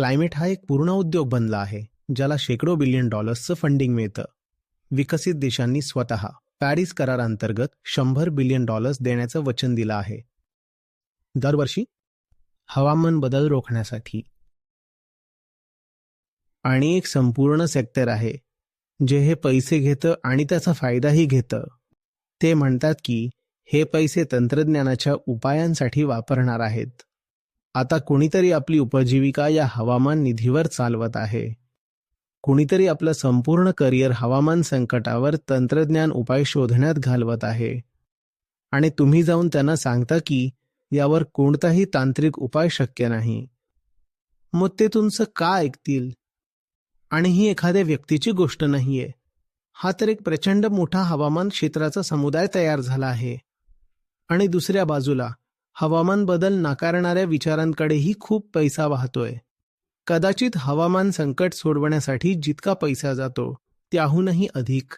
Climate हा एक पूर्ण उद्योग बनला आहे ज्याला शेकडो बिलियन डॉलर्सचं फंडिंग मिळतं. विकसित देशांनी स्वतः पॅरिस करारांतर्गत शंभर बिलियन डॉलर्स देण्याचं वचन दिलं आहे. दरवर्षी हवामान बदल रोखण्यासाठी. आणि एक संपूर्ण सेक्टर आहे जे हे पैसे घेतं आणि त्याचा फायदाही घेतं. ते म्हणतात की हे पैसे तंत्रज्ञानाच्या उपायांसाठी वापरणार आहेत. आता कुणीतरी आपली उपजीविका या हवामान निधीवर चालवत आहे. कुणीतरी आपलं संपूर्ण करिअर हवामान संकटावर तंत्रज्ञान उपाय शोधण्यात घालवत आहे. आणि तुम्ही जाऊन त्यांना सांगता की यावर कोणताही तांत्रिक उपाय शक्य नाही. मग ते तुमचं का ऐकतील? आणि ही एखाद्या व्यक्तीची गोष्ट नाहीये. हा तर एक प्रचंड मोठा हवामान क्षेत्राचा समुदाय तयार झाला आहे. आणि दुसऱ्या बाजूला हवामान बदल नाकारणाऱ्या विचारांकडेही खूप पैसा वाहतोय. कदाचित हवामान संकट सोडवण्यासाठी जितका पैसा जातो त्याहूनही अधिक.